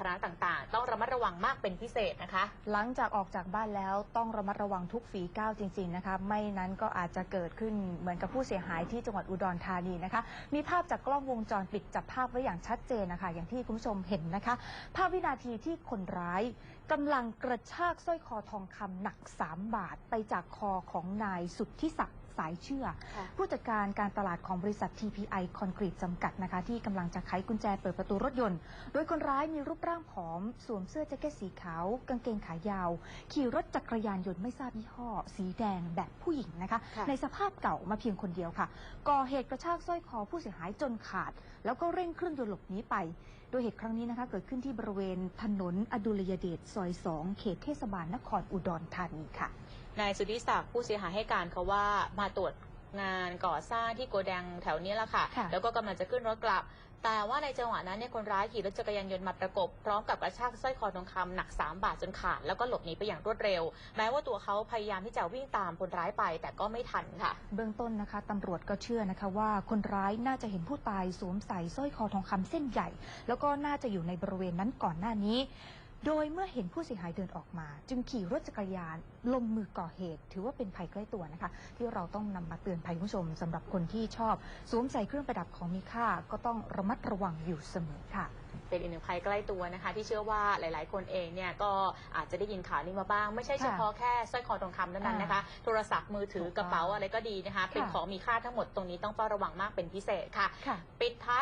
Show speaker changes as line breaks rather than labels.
ธารณะต่างๆ ต้องระมัดระวังมากเป็นพิเศษนะคะ
หลังจากออกจากบ้านแล้วต้องระมัดระวังทุกฝีก้าวจริง ๆนะคะ ไม่นั้นก็อาจจะเกิดขึ้นเหมือนกับผู้เสียหายที่จังหวัดอุดรธานีนะคะ มีภาพจากกล้องวงจรปิดจับภาพไว้อย่างชัดเจนนะคะ อย่างที่คุณผู้ชมเห็นนะคะ ภาพวินาทีที่คนร้ายกำลังกระชากสร้อยคอทองคำหนัก 3 บาทไปจากคอของนายสุทธิศักดิ สายเชื่อ
ค่ะ
ผู้จัดการการตลาดของบริษัท TPI คอนกรีตจำกัดนะคะ ที่กำลังจะไขกุญแจเปิดประตูรถยนต์ โดยคนร้ายมีรูปร่างผอม สวมเสื้อแจ็คเก็ตสีขาว กางเกงขายาว ขี่รถจักรยานยนต์ไม่ทราบยี่ห้อ สีแดงแบบผู้หญิงนะคะ
ค่ะ
ในสภาพเก่ามาเพียงคนเดียวค่ะ ก่อเหตุกระชากสร้อยคอผู้เสียหายจนขาด แล้วก็เร่งเครื่องยนต์หลบหนีไป โดยเหตุครั้งนี้นะคะ เกิดขึ้นที่บริเวณถนนอดุลยเดชซอย 2 เขตเทศบาลนครอุดรธานีค่ะ
นายสุทธิศักดิ์ผู้เสียหายให้การเขาว่ามาตรวจงานก่อสร้างที่โกดังแถวนี้แหละค่ะ
ค่ะ
แล้วก็กำลังจะขึ้นรถกลับ แต่ว่าในจังหวะนั้นเนี่ยคนร้ายขี่รถจักรยานยนต์มาประกบ พร้อมกับกระชากสร้อยคอทองคำหนัก 3 บาทจนขาด แล้วก็หลบหนีไปอย่างรวดเร็ว แม้ว่าตัวเขาพยายามที่จะวิ่งตามคนร้ายไป แต่ก็ไม่ทันค่ะ
เบื้องต้นนะคะตำรวจก็เชื่อนะคะว่าคนร้ายน่าจะเห็นผู้ตายสวมใส่สร้อยคอทองคำเส้นใหญ่ แล้วก็น่าจะอยู่ในบริเวณนั้นก่อนหน้านี้ โดยเมื่อเห็นผู้เสียหายเดินออกมา จึงขี่รถจักรยานลงมือก่อเหตุ ถือว่าเป็นภัยใกล้ตัวนะคะ ที่เราต้องนำมาเตือนภัยคุณผู้ชมสำหรับคนที่ชอบ สวมใส่เครื่องประดับของมีค่า ก็ต้องระมัดระวังอยู่เสมอค่ะ
เป็นอีกหนึ่งภัยใกล้ตัวนะคะ ที่เชื่อว่าหลาย ๆ คนเองเนี่ยก็อาจจะได้ยินข่าวนี้มาบ้าง ไม่ใช่เฉพาะแค่สร้อยคอทองคำเท่านั้นนะคะ โทรศัพท์มือถือกระเป๋าอะไรก็ดีนะคะ เป็นของมีค่าทั้งหมดตรงนี้ต้องเฝ้าระวังมากเป็นพิเศษค่ะ
ค่ะ
ปิดท้าย